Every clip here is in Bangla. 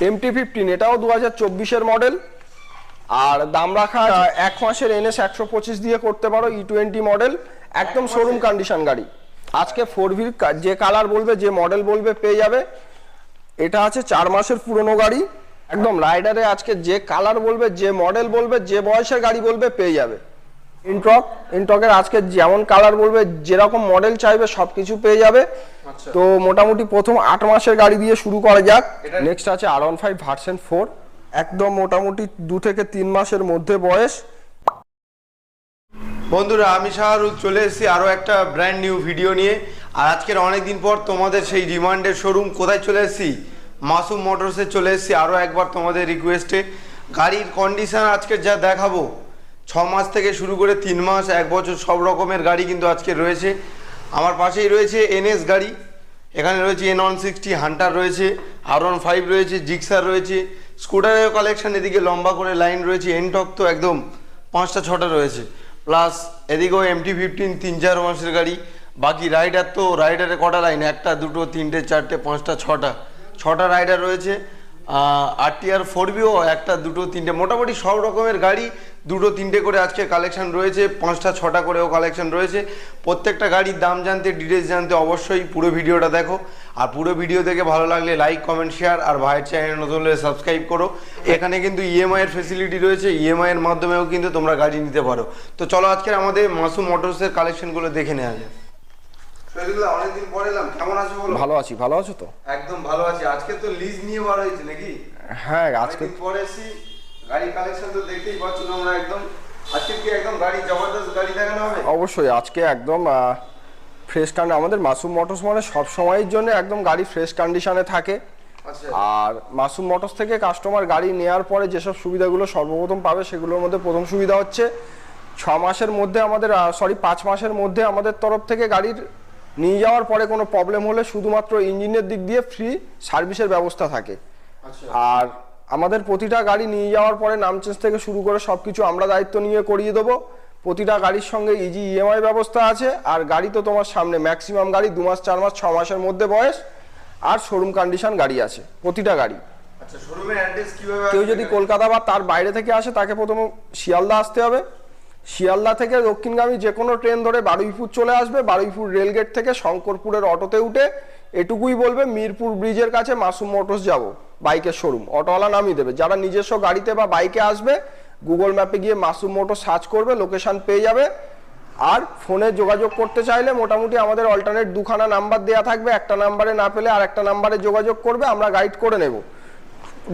এমটি ফিফটিন এটাও দু হাজার চব্বিশের মডেল আর দাম রাখা এক মাসের এনএস একশো পঁচিশ দিয়ে করতে পারো ই টোয়েন্টি মডেল একদম শোরুম কন্ডিশন গাড়ি। আজকে ফোর ভিল যে কালার বলবে যে মডেল বলবে পেয়ে যাবে। এটা আছে চার মাসের পুরনো গাড়ি। একদম রাইডারে আজকে যে কালার বলবে যে মডেল বলবে যে বয়সের গাড়ি বলবে পেয়ে যাবে। ইনটক ইনটকের আজকে যেমন কালার বলবে যেরকম মডেল চাইবে সব কিছু পেয়ে যাবে। আচ্ছা। তো মোটামুটি প্রথম আট মাসের গাড়ি দিয়ে শুরু করা যাক। নেক্সট আছে R one five version four একদম মোটামুটি দু থেকে তিন মাসের মধ্যে বয়স। বন্ধুরা আমি শাহরুখ চলে এসেছি আরও একটা ব্র্যান্ড নিউ ভিডিও নিয়ে। আর আজকের অনেক দিন পর তোমাদের সেই ডিমান্ডের শোরুম কোথায় চলে এসেছি? মাসুম মোটরসে চলে এসেছি আরও একবার তোমাদের রিকোয়েস্টে গাড়ির কন্ডিশন আজকে যা দেখাবো ছ মাস থেকে শুরু করে তিন মাস, এক বছর সব রকমের গাড়ি কিন্তু আজকে রয়েছে। আমার পাশেই রয়েছে এনএস গাড়ি, এখানে রয়েছে এন ওয়ান সিক্সটি, হান্টার রয়েছে, আর ওয়ান ফাইভ রয়েছে, জিক্সার রয়েছে স্কুটারের কালেকশান এদিকে লম্বা করে লাইন রয়েছে, এনটক তো একদম পাঁচটা, ছটা রয়েছে। প্লাস এদিকেও এমটি ফিফটিন তিন চার মাসের গাড়ি, বাকি রাইডার তো রাইডারে কটা লাইন একটা, দুটো, তিনটে, চারটে, পাঁচটা, ছটা। ছটা রাইডার রয়েছে আর টি আর ফোর বিও একটা, দুটো, তিনটে, মোটামুটি সব রকমের গাড়ি দুটো তিনটে করে আজকে কালেকশন রয়েছে পাঁচটা ছটা করেও কালেকশন রয়েছে। প্রত্যেকটা গাড়ির দাম জানতে ডিটেলস জানতে অবশ্যই পুরো ভিডিওটা দেখো। আর পুরো ভিডিও দেখে ভালো লাগলে লাইক কমেন্ট শেয়ার আর ভাইয়ের চ্যানেল নতুন হলে সাবস্ক্রাইব করো। এখানে কিন্তু ইএমআই এর ফেসিলিটি রয়েছে ইএমআই এর মাধ্যমেও কিন্তু তোমরা গাড়ি নিতে পারো। তো চলো আজকের আমাদের মাসুম মোটরসের কালেকশনগুলো দেখে নেওয়া যায় অনেকদিন পরে এলাম। কেমন আছো বলো? ভালো আছি ভালো আছো তো? একদম ভালো আছি। আজকে তো লিজ নিয়ে বার হয়েছে নাকি? হ্যাঁ আজকে পরে গাড়ি কালেকশন তো দেখতেই পাচ্ছ তোমরা একদম আজকে কি একদম গাড়ি জবরদস্ত গাড়ি দেখানো হবে? অবশ্যই আজকে একদম ফ্রেশ কান্ড আমাদের মাসুম মোটরস মানে সব সময়ের জন্য একদম গাড়ি ফ্রেশ কন্ডিশনে থাকে। আচ্ছা। আর মাসুম মোটরস থেকে কাস্টমার গাড়ি নেওয়ার পরে যেসব সুবিধাগুলো সর্বপ্রথম পাবে সেগুলোর মধ্যে প্রথম সুবিধা হচ্ছে ছ মাসের মধ্যে আমাদের সরি পাঁচ মাসের মধ্যে আমাদের তরফ থেকে গাড়ির নিয়ে যাওয়ার পরে কোনো প্রবলেম হলে শুধুমাত্র ইঞ্জিনের দিক দিয়ে ফ্রি সার্ভিসের ব্যবস্থা থাকে। আচ্ছা। আর আমাদের প্রতিটা গাড়ি নিয়ে যাওয়ার পরে নাম চেঞ্জ থেকে শুরু করে সব কিছু আমরা দায়িত্ব নিয়ে করিয়ে দেবো। প্রতিটা গাড়ির সঙ্গে ইজি ইএমআই ব্যবস্থা আছে আর গাড়ি তো তোমার সামনে ম্যাক্সিমাম গাড়ি দু মাস চার মাস ছ মাসের মধ্যে বয়স আর শোরুম কন্ডিশন গাড়ি আছে প্রতিটা গাড়ি। আচ্ছা কেউ যদি কলকাতা বা তার বাইরে থেকে আসে তাকে প্রথমে শিয়ালদা আসতে হবে। শিয়ালদা থেকে দক্ষিণগামী যে কোনো ট্রেন ধরে বারুইপুর চলে আসবে। বারুইপুর রেলগেট থেকে শঙ্করপুরের অটোতে উঠে এটুকুই বলবে, মিরপুর ব্রিজের কাছে মাসুম মোটরস যাব বাইকের শোরুম। অটোওয়ালা নামিয়ে দেবে। যারা নিজস্ব গাড়িতে বা বাইকে আসবে, গুগল ম্যাপে গিয়ে মাসুম মোটর সার্চ করবে, লোকেশান পেয়ে যাবে। আর ফোনে যোগাযোগ করতে চাইলে মোটামুটি আমাদের অল্টারনেট দুখানা নাম্বার দেওয়া থাকবে। একটা নাম্বারে না পেলে আর একটা নাম্বারে যোগাযোগ করবে, আমরা গাইড করে নেব।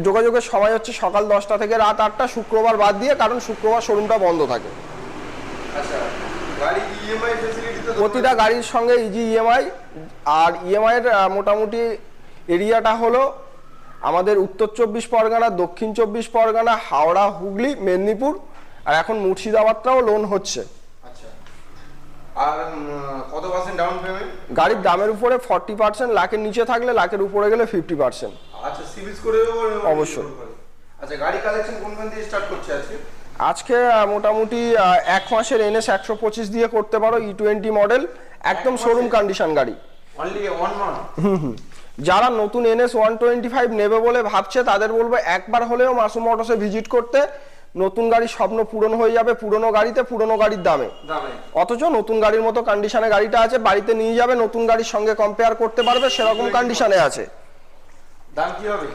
যোগাযোগের সময় হচ্ছে সকাল দশটা থেকে রাত আটটা, শুক্রবার বাদ দিয়ে, কারণ শুক্রবার শোরুমটা বন্ধ থাকে। আচ্ছা গাড়ি ইএমআই ফেসিলিটি তো প্রতিটা গাড়ির সঙ্গে ইজি ইএমআই আর ইএমআই এর মোটামুটি এরিয়াটা হলো আমাদের উত্তর চব্বিশ পরগনা দক্ষিণ চব্বিশ পরগনা হাওড়া হুগলি মেদিনীপুর আর এখন মুর্শিদাবাদটাও লোন হচ্ছে। আচ্ছা। আর কত পার্সেন্ট ডাউন পেমেন্ট গাড়ির দামের উপরে ফর্টি পার্সেন্ট লাখের নিচে থাকলে লাখের উপরে গেলে ফিফটি পার্সেন্ট আচ্ছা সিভিল অবশ্যই। আচ্ছা গাড়ি কালেকশন কোনখান দিয়ে স্টার্ট করছে আজকে? আজকে মোটামুটি এক মাসের এনএস একশো পঁচিশ দিয়ে করতে পারো ই টোয়েন্টি মডেল একদম শোরুম কন্ডিশন গাড়ি। যারা নতুন এনএস ওয়ান টোয়েন্টি ফাইভ নেবে বলে ভাবছে তাদের বলব একবার হলেও মাসুম মোটরসে ভিজিট করতে নতুন গাড়ির স্বপ্ন পূরণ হয়ে যাবে পুরনো গাড়িতে পুরনো গাড়ির দামে। অথচ নতুন গাড়ির মতো কন্ডিশনে গাড়িটা আছে বাড়িতে নিয়ে যাবে নতুন গাড়ির সঙ্গে কম্পেয়ার করতে পারবে সেরকম কন্ডিশনে আছে।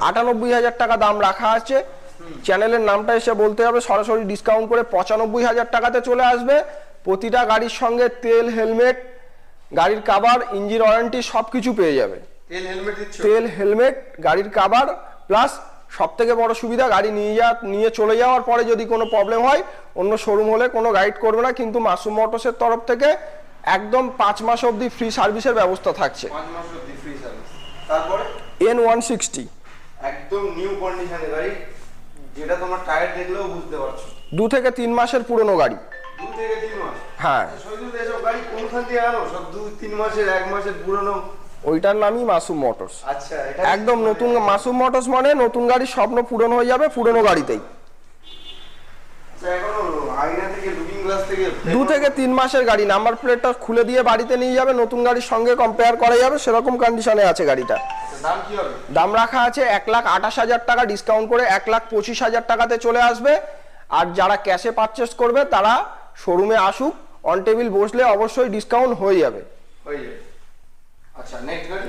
আটানব্বই হাজার টাকা দাম রাখা আছে চ্যানেলের নামটা এসে বলতে হবে সরাসরি ডিসকাউন্ট করে পঁচানব্বই হাজার টাকাতে চলে আসবে। প্রতিটা গাড়ির সঙ্গে তেল হেলমেট গাড়ির কাভার ইঞ্জিন ওয়ারেন্টি সব কিছু পেয়ে যাবে। তেল হেলমেট গাড়ির কাভার প্লাস সব থেকে বড় সুবিধা গাড়ি নিয়ে যা নিয়ে চলে যাওয়ার পরে যদি কোনো প্রবলেম হয় অন্য শোরুম হলে কোনো গাইড করবে না কিন্তু মাসুম মোটরসের তরফ থেকে একদম পাঁচ মাস অবধি ফ্রি সার্ভিসের ব্যবস্থা থাকছে। এন ওয়ান সিক্সটি একদম নিউ কন্ডিশনে গাড়ি। যেটা তোমার টায়ার দেখলেও বুঝতে পারছ। দু থেকে তিন মাসের পুরনো গাড়ি। দু থেকে তিন মাস? হ্যাঁ। শহীদুল এসব গাড়ি কোনখান দিয়ে আনো? সব দু তিন মাসের এক মাসের পুরনো? ওইটার নামই মাসুম মোটরস। আচ্ছা একদম নতুন মাসুম মোটরস মানে নতুন গাড়ির স্বপ্ন পূরণ হয়ে যাবে পুরনো গাড়িতেই। আচ্ছা, থেকে থেকে দু থেকে তিন মাসের গাড়ি। নাম্বার প্লেটটা খুলে দিয়ে বাড়িতে নিয়ে যাবে নতুন গাড়ির সঙ্গে কম্পেয়ার করা যাবে সেরকম কন্ডিশনে আছে গাড়িটা। দাম রাখা আছে এক লাখ আঠাশ হাজার টাকা ডিসকাউন্ট করে এক লাখ পঁচিশ হাজার টাকাতে চলে আসবে। আর যারা ক্যাশে পারচেস করবে তারা শোরুমে আসুক অন টেবিল বসলে অবশ্যই ডিসকাউন্ট হয়ে যাবে। আচ্ছা নেক্সট গাড়ি?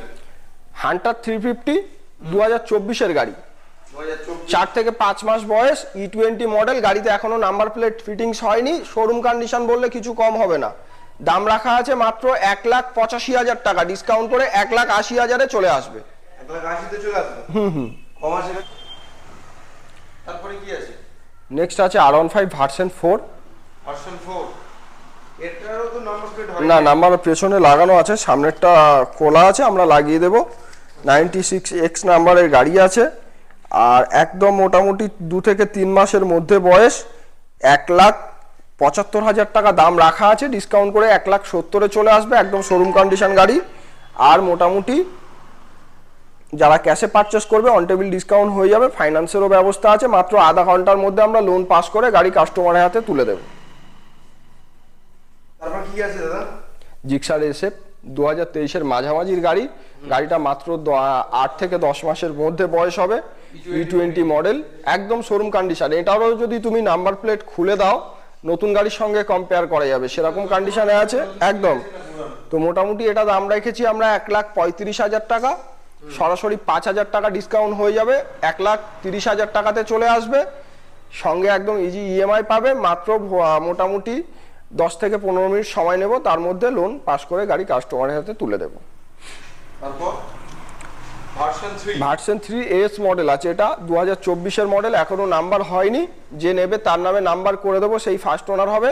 হান্টার থ্রি ফিফটি দু হাজার চব্বিশের গাড়ি। চার থেকে পাঁচ মাস বয়স ই টোয়েন্টি মডেল গাড়িতে এখনও নাম্বার প্লেট ফিটিংস হয়নি শোরুম কন্ডিশন বললে কিছু কম হবে না। দাম রাখা আছে মাত্র এক লাখ পঁচাশি হাজার টাকা ডিসকাউন্ট করে এক লাখ আশি হাজারে চলে আসবে। এক লাখ আশিতে চলে আসবে? হুম হুম। কম আসে না? তারপরে কি আছে? নেক্সট আছে R one five version four version four এটারও তো নাম্বার প্লেট না নাম্বার পেছনে লাগানো আছে সামনেরটা খোলা আছে আমরা লাগিয়ে দেব। নাইনটি সিক্স এক্স নাম্বারের গাড়ি আছে আর একদম মোটামুটি দু থেকে তিন মাসের মধ্যে বয়স এক লাখ পঁচাত্তর হাজার টাকা দাম রাখা আছে ডিসকাউন্ট করে এক লাখ সত্তরে চলে আসবে একদম শোরুম কন্ডিশন গাড়ি। আর মোটামুটি যারা ক্যাশে পারচেস করবে অন টেবিল ডিসকাউন্ট হয়ে যাবে ফাইন্যান্সেরও ব্যবস্থা আছে মাত্র আধা ঘণ্টার মধ্যে আমরা লোন পাস করে গাড়ি কাস্টমারের হাতে তুলে দেবো। তারপর কি আছে দাদা? জিক্সার এসে দু হাজার তেইশের মাঝামাঝির গাড়ি। গাড়িটা মাত্র আট থেকে দশ মাসের মধ্যে বয়স হবে। ই টোয়েন্টি মডেল একদম শোরুম কন্ডিশন এটারও যদি তুমি নাম্বার প্লেট খুলে দাও নতুন গাড়ির সঙ্গে কম্পেয়ার করা যাবে। সেরকম কন্ডিশনে আছে একদম। তো মোটামুটি এটা দাম রেখেছি আমরা এক লাখ পঁয়ত্রিশ হাজার টাকা। সরাসরি পাঁচ হাজার টাকা ডিসকাউন্ট হয়ে যাবে এক লাখ তিরিশ হাজার টাকাতে চলে আসবে। সঙ্গে একদম ইজি ইএমআই পাবে মাত্র মোটামুটি দশ থেকে পনেরো মিনিট সময় নেব তার মধ্যে লোন পাস করে গাড়ি কাস্টমারের হাতে তুলে দেবো। ভার্সন থ্রি এস মডেল আছে এটা দু হাজার চব্বিশের মডেল এখনও নাম্বার হয়নি। যে নেবে তার নামে নাম্বার করে দেবো সেই ফার্স্ট ওনার হবে।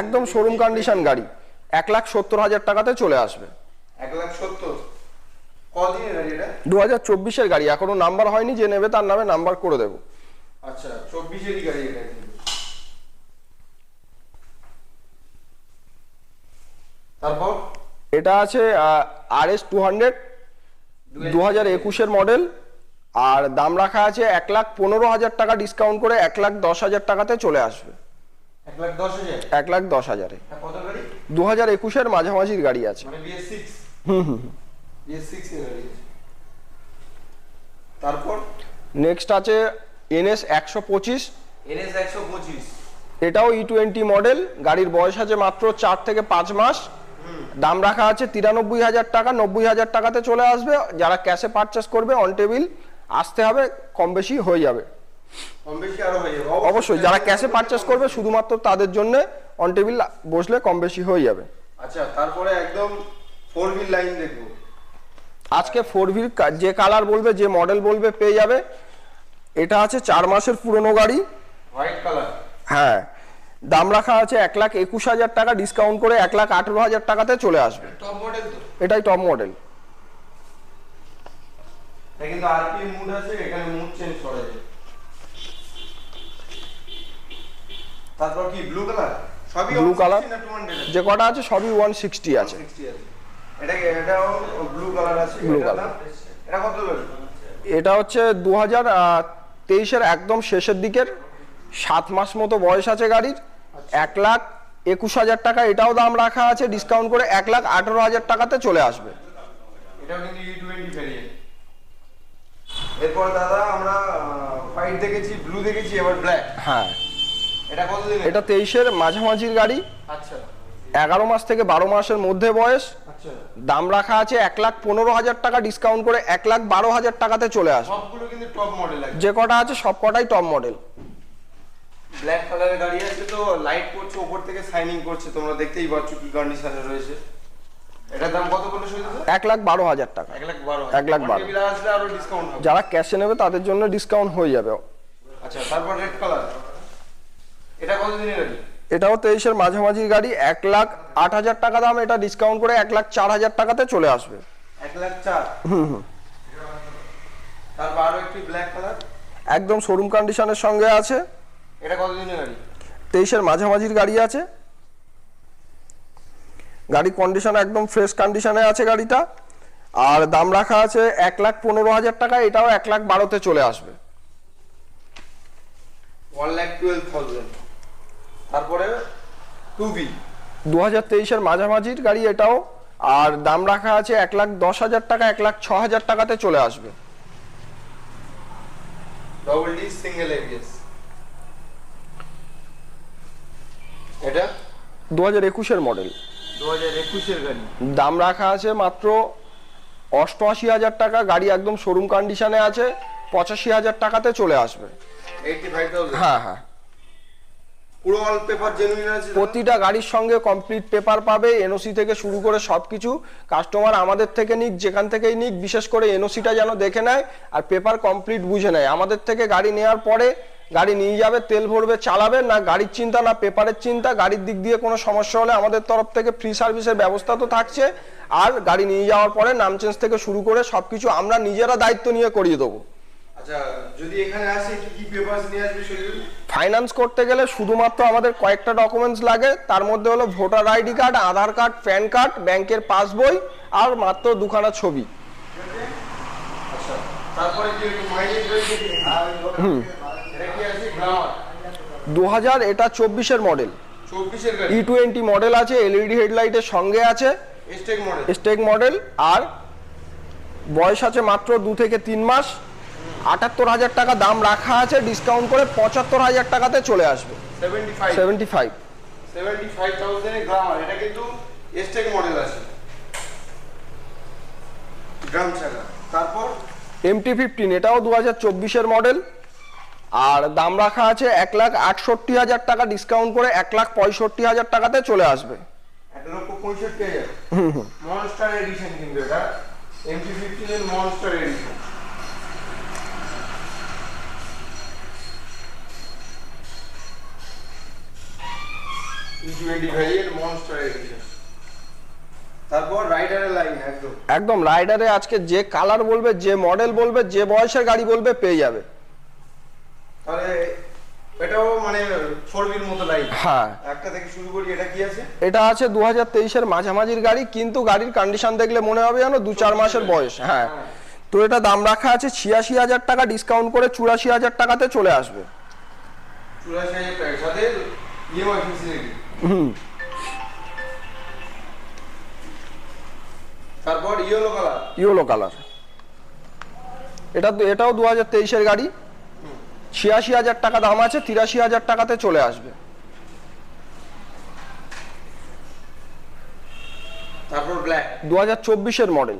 একদম শোরুম কন্ডিশন গাড়ি এক লাখ সত্তর হাজার টাকাতে চলে আসবে। এক লাখ সত্তর। কদিনের গাড়ি এটা দু হাজার চব্বিশের গাড়ি। এখনও নাম্বার হয়নি যে নেবে তার নামে নাম্বার করে দেবো। আচ্ছা চব্বিশেরই গাড়ি এটা। তারপর? এটা আছে আর এস টু হান্ড্রেড দু হাজার একুশের মডেল। আর দাম রাখা আছে এক লাখ পনেরো হাজার টাকা ডিসকাউন্ট করে এক লাখ দশ হাজার টাকাতে চলে আসবে। এক লাখ দশ হাজার? দু হাজার। একুশের মাঝামাঝির গাড়ি আছে। মানে বিএস তারপর? নেক্সট আছে এনএস একশো পঁচিশ। এনএস একশো পঁচিশ। এটাও ই টোয়েন্টি মডেল গাড়ির বয়স আছে মাত্র চার থেকে পাঁচ মাস। দাম রাখা আছে তিরানব্বই হাজার টাকা নব্বই হাজার টাকাতে চলে আসবে। যারা ক্যাশে পারচেস করবে অন টেবিল আসতে হবে কম বেশি হয়ে হয়ে যাবে। অবশ্যই। যারা ক্যাশে পারচেস করবে শুধুমাত্র তাদের জন্য অন টেবিল বসলে কম বেশি হয়ে যাবে। আচ্ছা তারপরে একদম ফোর হুইল লাইন দেখব। আজকে ফোর হুইল যে কালার বলবে যে মডেল বলবে পেয়ে যাবে। এটা আছে চার মাসের পুরনো গাড়ি। হোয়াইট কালার হ্যাঁ। দাম রাখা আছে এক লাখ একুশ হাজার টাকা ডিসকাউন্ট করে এক লাখ আঠেরো হাজার টাকাতে চলে আসবে। এটাই টপ মডেল কিন্তু আরপিএম মুড আছে এখানে মুড চেঞ্জ করা। যায় তারপর কি ব্লু কালার সবই Blue colour? 160 না 200 আছে? যে কটা আছে সবই ওয়ান সিক্সটি আছে। 160 আছে। এটা এটাও ব্লু কালার আছে Blue এটার এটা কত এটা হচ্ছে দু হাজার তেইশের একদম শেষের দিকের সাত মাস মতো বয়স আছে গাড়ির। এক লাখ একুশ হাজার টাকা এটাও দাম রাখা আছে ডিসকাউন্ট করে এক লাখ আঠেরো হাজার টাকাতে চলে আসবে। এটাও কিন্তু ই টোয়েন্টি ভ্যারিয়েন্ট এরপর দাদা আমরা হোয়াইট দেখেছি ব্লু দেখেছি এবার ব্ল্যাক হ্যাঁ। এটা কত এটা তেইশের মাঝামাঝির গাড়ি। আচ্ছা। এগারো মাস থেকে বারো মাসের মধ্যে বয়স। আচ্ছা। দাম রাখা আছে এক লাখ পনেরো হাজার টাকা ডিসকাউন্ট করে এক লাখ বারো হাজার টাকাতে চলে আসবে। আছে। যে কটা আছে সব কটাই টপ মডেল ব্ল্যাক কালারের গাড়ি আছে তো লাইট করছে উপর থেকে শাইনিং করছে তোমরা দেখতেই পাচ্ছ কি কন্ডিশনে রয়েছে। এটার দাম কত করে শুনছো এক লাখ বারো হাজার টাকা। লাখ বারো এক লাখ বারো। টেবিলে আসলে আরও ডিসকাউন্ট হবে। যারা ক্যাশে নেবে তাদের জন্য ডিসকাউন্ট হয়ে যাবে। আচ্ছা তারপর রেড কালার এটা কত দিনের গাড়ি? এটাও তেইশের মাঝামাঝি গাড়ি এক লাখ আট হাজার টাকা দাম এটা ডিসকাউন্ট করে এক লাখ চার হাজার টাকাতে চলে আসবে। এক লাখ চার? তারপর আরও একটি ব্ল্যাক কালার একদম শোরুম কন্ডিশনের সঙ্গে আছে। এটা কত দিনের গাড়ি? তেইশের মাঝামাঝির গাড়ি আছে। গাড়ি কন্ডিশন একদম ফ্রেশ কন্ডিশনে আছে গাড়িটা। আর দাম রাখা আছে এক লাখ পনেরো হাজার টাকা এটাও এক লাখ বারোতে চলে আসবে। ওয়ান লাখ টুয়েলভ থাউজেন্ড তারপরে টু বি দু হাজার তেইশের মাঝামাঝির গাড়ি এটাও আর দাম রাখা আছে এক লাখ দশ হাজার টাকা এক লাখ ছ হাজার টাকাতে চলে আসবে। ডবল ডি সিঙ্গেল এবিএস এটা? দু হাজার একুশের মডেল। দু হাজার একুশের গাড়ি। দাম রাখা আছে মাত্র অষ্টআশি হাজার টাকা গাড়ি একদম শোরুম কন্ডিশনে আছে পঁচাশি হাজার টাকাতে চলে আসবে। হ্যাঁ হ্যাঁ। প্রতিটা গাড়ির সঙ্গে কমপ্লিট পেপার পাবে এনওসি থেকে শুরু করে সবকিছু। কাস্টমার আমাদের থেকে নিক, যেখান থেকেই নিক, বিশেষ করে এনওসিটা যেন দেখে নেয় আর পেপার কমপ্লিট বুঝে নেয়। আমাদের থেকে গাড়ি নেওয়ার পরে গাড়ি নিয়ে যাবে, তেল ভরবে, চালাবে, না গাড়ির চিন্তা, না পেপারের চিন্তা, গাড়ির দিক দিয়ে কোনো সমস্যা হলে আমাদের তরফ থেকে ফ্রি সার্ভিসের ব্যবস্থা তো থাকছে। আর গাড়ি নিয়ে যাওয়ার পরে নাম চেঞ্জ থেকে শুরু করে সবকিছু আমরা নিজেরা দায়িত্ব নিয়ে করিয়ে দেবো। ফাইন্যান্স করতে গেলে শুধুমাত্র আমাদের কয়েকটা ডকুমেন্টস লাগে। তার মধ্যে হলো voter ID card Aadhaar card PAN card ব্যাংকের পাসবই আর মাত্র দুখানা ছবি। আচ্ছা গ্রামার দু হাজার এটা চব্বিশের মডেল ই টোয়েন্টি মডেল আছে এলইডি হেডলাইটের সঙ্গে আছে। স্টেক মডেল আর বয়স আছে মাত্র দু থেকে তিন মাস। আটাত্তর হাজার টাকা দাম রাখা আছে ডিসকাউন্ট করে পঁচাত্তর হাজার টাকাতে চলে আসবে। Seventy five seventy five thousand grammar এটা কিন্তু স্টেক মডেল আছে। গ্রাম ছাড়া। তারপর? এমটি ফিফটিন এটাও দু হাজার চব্বিশের মডেল আর দাম রাখা আছে এক লাখ আটষট্টি হাজার টাকা ডিসকাউন্ট করে এক লাখ পঁয়ষট্টি হাজার টাকাতে চলে আসবে। এক লক্ষ পঁয়ষট্টি হাজার। মনস্টার এডিশন কিন্তু এটা। এমটি ফিফটিন মনস্টার এডিশন একদম। একদম রাইডারে আজকে যে কালার বলবে যে মডেল বলবে যে বয়সের গাড়ি বলবে পেয়ে যাবে। তাহলে এটাও মানে ফোর মতো লাইন হ্যাঁ। একটা থেকে শুরু করি এটা কি আছে? এটা আছে দু হাজার তেইশের মাঝামাঝির গাড়ি কিন্তু গাড়ির কন্ডিশন দেখলে মনে হবে যেন দু চার মাসের বয়স হ্যাঁ। তো এটা দাম রাখা আছে ছিয়াশি হাজার টাকা ডিসকাউন্ট করে চুরাশি হাজার টাকাতে চলে আসবে। চুরাশি হাজার টাকার সাথে ইএমআই ফেসিলিটি তারপর ইয়েলো কালার ইয়েলো কালার এটা এটাও দু হাজার তেইশের গাড়ি। ছিয়াশি হাজার টাকা দাম আছে তিরাশি হাজার টাকাতে চলে আসবে। তারপর ব্ল্যাক দু হাজার চব্বিশের মডেল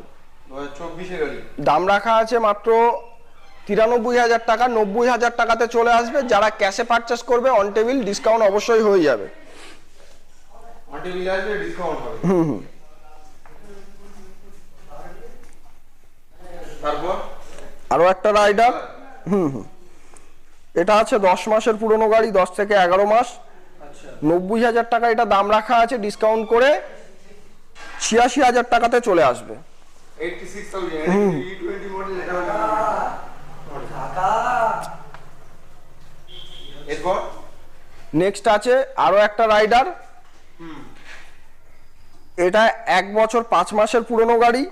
দাম রাখা আছে মাত্র তিরানব্বই হাজার টাকা নব্বই হাজার টাকাতে চলে আসবে। যারা ক্যাশে পারচেস করবে অন টেবিল ডিসকাউন্ট অবশ্যই হয়ে যাবে। বিল আসবে ডিসকাউন্ট হবে তারপর? আরও একটা রাইডার হুম হুম। এটা আছে দশ মাসের পুরনো গাড়ি দশ থেকে এগারো মাস। আচ্ছা। নব্বই হাজার টাকা এটা দাম রাখা আছে ডিসকাউন্ট করে ছিয়াশি হাজার টাকাতে চলে আসবে। নেক্সট আছে আরও একটা রাইডার এটা এক বছর পাঁচ মাসের পুরনো গাড়ি।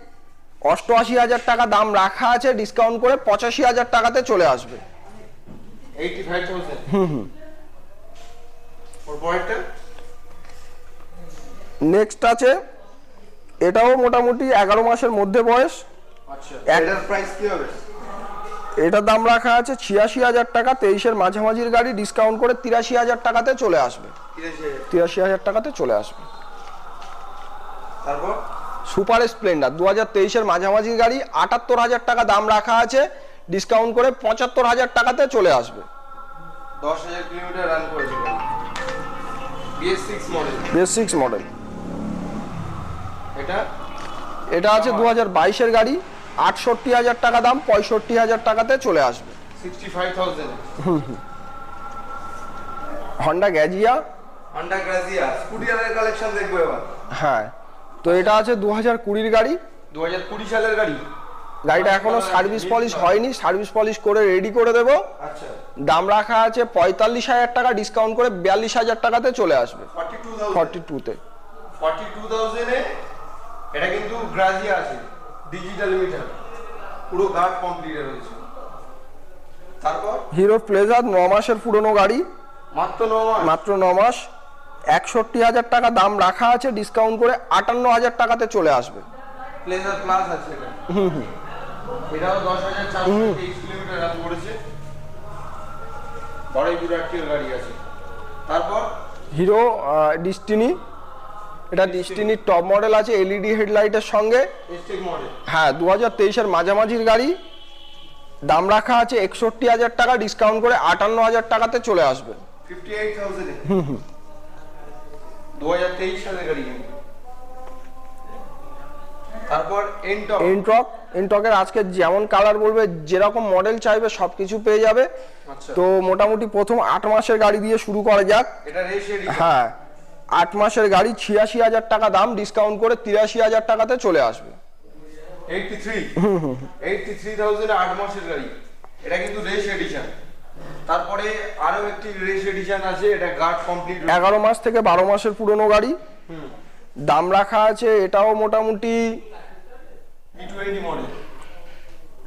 অষ্টআশি হাজার টাকা দাম রাখা আছে ডিসকাউন্ট করে পঁচাশি হাজার টাকাতে চলে আসবে। হুম হুম। নেক্সট আছে এটাও মোটামুটি এগারো মাসের মধ্যে বয়স। আচ্ছা এটার দাম রাখা আছে ছিয়াশি হাজার টাকা তেইশের মাঝামাঝির গাড়ি ডিসকাউন্ট করে তিরাশি হাজার টাকাতে চলে আসবে। তিরাশি হাজার টাকাতে চলে আসবে। তারপর? সুপার স্প্লেন্ডার দু হাজার তেইশের মাঝামাঝি গাড়ি আটাত্তর হাজার টাকা দাম রাখা আছে ডিসকাউন্ট করে পঁচাত্তর হাজার টাকাতে চলে আসবে। দশ হাজার কিলোমিটার রান করেছে বিএস সিক্স মডেল এটা? এটা আছে দু হাজার বাইশের গাড়ি আটষট্টি হাজার টাকা দাম পঁয়ষট্টি হাজার টাকাতে চলে আসবে। হন্ডা গ্যাজিয়া হন্ডা গ্রাজিয়া স্কুটিয়ারের কালেকশন দেখব এবার। হ্যাঁ। তো এটা আছে দু হাজার কুড়ির গাড়ি। দু হাজার কুড়ি সালের গাড়ি? গাড়িটা এখনও সার্ভিস পলিশ হয়নি সার্ভিস পলিশ করে রেডি করে দেবো। আচ্ছা। দাম রাখা আছে পঁয়তাল্লিশ হাজার টাকা ডিসকাউন্ট করে বিয়াল্লিশ হাজার টাকাতে চলে আসবে। ফর্টি ফর্টি টুতে ফর্টি টু থাউজেন্ডে এটা কিন্তু গ্রাজিয়া আছে ডিজিটাল মিটার। পুরো গার্ড কমপ্লিট রয়েছে। তারপর? হিরো প্লেজার ন মাসের পুরনো গাড়ি। মাত্র ন মাস মাত্র ন মাস একষট্টি হাজার টাকা দাম রাখা আছে ডিসকাউন্ট করে আটান্ন হাজার টাকাতে চলে আসবে। প্লেজার প্লাস আছে এটা। এটাও দশ হাজার কিলোমিটার রান করেছে। বড়ই বিরাটির গাড়ি আছে। তারপর? হিরো ডিস্টিনি এটা ডিস্টিনির টপ মডেল আছে এলইডি হেডলাইটের সঙ্গে। হ্যাঁ দু হাজার তেইশের মাঝামাঝির গাড়ি। দাম রাখা আছে একষট্টি হাজার টাকা ডিসকাউন্ট করে আটান্ন হাজার টাকাতে চলে আসবে। ফিফটি এইট থাউজেন্ডে দু হাজার গাড়ি তারপর এনটক এনটকের আজকে যেমন কালার বলবে যেরকম মডেল চাইবে সব কিছু পেয়ে যাবে। আচ্ছা। তো মোটামুটি প্রথম আট মাসের গাড়ি দিয়ে শুরু করা যাক। হ্যাঁ আট মাসের গাড়ি ছিয়াশি হাজার টাকা দাম ডিসকাউন্ট করে তিরাশি হাজার টাকাতে চলে আসবে। Eighty three eighty three thousand আট মাসের গাড়ি। এটা কিন্তু রেস এডিশন। তারপরে আরও একটি রেস এডিশন আছে এটা গার্ড কমপ্লিট এগারো মাস থেকে বারো মাসের পুরনো গাড়ি। দাম রাখা আছে এটাও মোটামুটি মডেল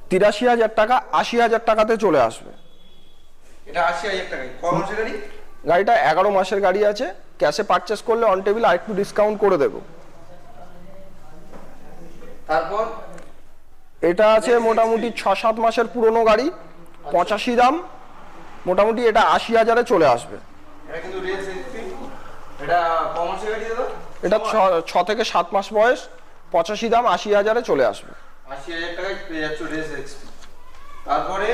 তিরাশি হাজার টাকা আশি হাজার টাকাতে চলে আসবে। এটা আশি হাজার টাকায়। ক মাসের গাড়ি? গাড়িটা এগারো মাসের গাড়ি আছে। ক্যাশে পারচেস করলে অন টেবিল আরেকটু ডিসকাউন্ট করে দেবো। তারপর? এটা আছে মোটামুটি ছ সাত মাসের পুরনো গাড়ি পঁচাশি দাম। মোটামুটি এটা আশি হাজারে চলে আসবে। এটা ছ থেকে সাত মাস বয়স পঁচাশি দাম আশি হাজারে চলে আসবে। তারপরে?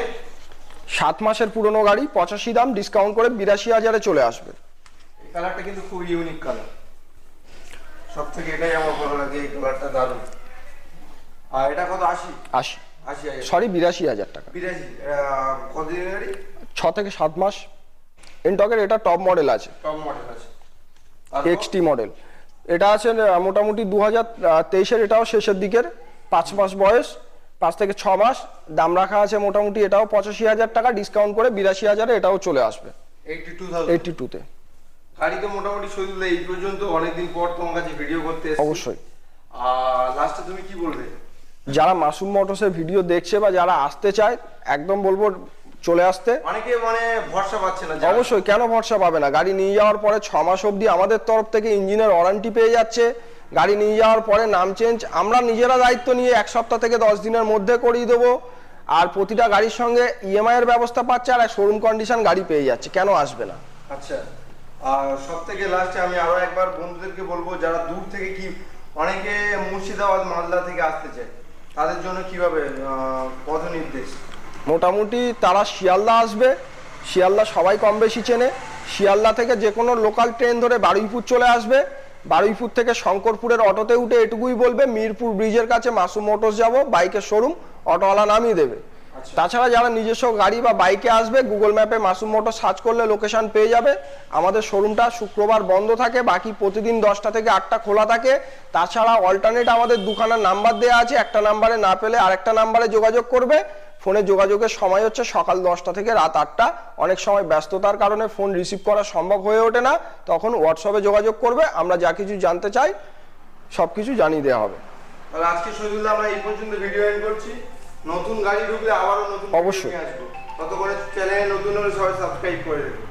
সাত মাসের পুরনো গাড়ি পঁচাশি দাম ডিসকাউন্ট করে বিরাশি হাজারে চলে আসবে। কালারটা কিন্তু খুব ইউনিক কালার সব থেকে এটাই আমার ভালো লাগে এই কালারটা দারুণ। আর এটা কত? আশি? আশি। আশি সরি বিরাশি হাজার টাকা। বিরাশি কতদিনের গাড়ি? ছ থেকে সাত মাস। এনটকের এটা টপ মডেল আছে। টপ মডেল আছে। এক্সটি মডেল এটা আছে মোটামুটি দু হাজার তেইশের এটাও শেষের দিকের। পাঁচ মাস বয়স পাঁচ থেকে ছ মাস। দাম রাখা আছে মোটামুটি এটাও পঁচাশি হাজার টাকা ডিসকাউন্ট করে বিরাশি হাজারে এটাও চলে আসবে। এইটটি টু থাউজেন্ড এইটটি টুতে মোটামুটি শহীদুল্লাহ এই পর্যন্ত অনেকদিন পর তোমার কাছে ভিডিও করতে অবশ্যই। আর লাস্টে তুমি কি বলবে? যারা মাসুম মোটরসের ভিডিও দেখছে বা যারা আসতে চায় একদম বলব চলে আসতে? অনেকে মানে ভরসা পাচ্ছে না অবশ্যই কেন ভরসা পাবে না? গাড়ি নিয়ে যাওয়ার পরে ছ মাস অবধি আমাদের তরফ থেকে ইঞ্জিনের ওয়ারান্টি পেয়ে যাচ্ছে। গাড়ি নিয়ে যাওয়ার পরে নাম চেঞ্জ আমরা নিজেরা দায়িত্ব নিয়ে এক সপ্তাহ থেকে দশ দিনের মধ্যে করিয়ে দেবো। আর প্রতিটা গাড়ির সঙ্গে ইএমআই এর ব্যবস্থা পাচ্ছে আর শোরুম কন্ডিশন গাড়ি পেয়ে যাচ্ছে কেন আসবে না? আচ্ছা আর সব থেকে লাস্টে আমি আরও একবার বন্ধুদেরকে বলব যারা দূর থেকে কি অনেকে মুর্শিদাবাদ মালদা থেকে আসতে চায় তাদের জন্য কীভাবে পথ নির্দেশ মোটামুটি তারা শিয়ালদা আসবে। শিয়ালদা সবাই কম বেশি চেনে। শিয়ালদা থেকে যে কোনো লোকাল ট্রেন ধরে বারুইপুর চলে আসবে। বারুইপুর থেকে শঙ্করপুরের অটোতে উঠে এটুকুই বলবে মিরপুর ব্রিজের কাছে মাসুম মোটরস যাব বাইকের শোরুম অটোওয়ালা নামিয়ে দেবে। আচ্ছা। তাছাড়া যারা নিজস্ব গাড়ি বা বাইকে আসবে গুগল ম্যাপে মাসুম মোটর সার্চ করলে লোকেশন পেয়ে যাবে। আমাদের শোরুমটা শুক্রবার বন্ধ থাকে বাকি প্রতিদিন দশটা থেকে আটটা খোলা থাকে। তাছাড়া অল্টারনেট আমাদের দুখানার নাম্বার দেওয়া আছে একটা নাম্বারে না পেলে আরেকটা নাম্বারে যোগাযোগ করবে। ফোনে যোগাযোগের সময় হচ্ছে সকাল দশটা থেকে রাত আটটা। অনেক সময় ব্যস্ততার কারণে ফোন রিসিভ করা সম্ভব হয়ে ওঠে না। তখন হোয়াটসঅ্যাপে যোগাযোগ করবে আমরা যা কিছু জানতে চাই সব কিছু জানিয়ে দেওয়া হবে। তাহলে আজকে শহীদুল্লাহ আমরা এই পর্যন্ত ভিডিও এন্ড করছি। নতুন গাড়ি ঢুকলে আবারও নতুন অবশ্যই। নিয়ে আসব। তত করে চ্যানেলে নতুন হলে সবাই সাবস্ক্রাইব করে দেবে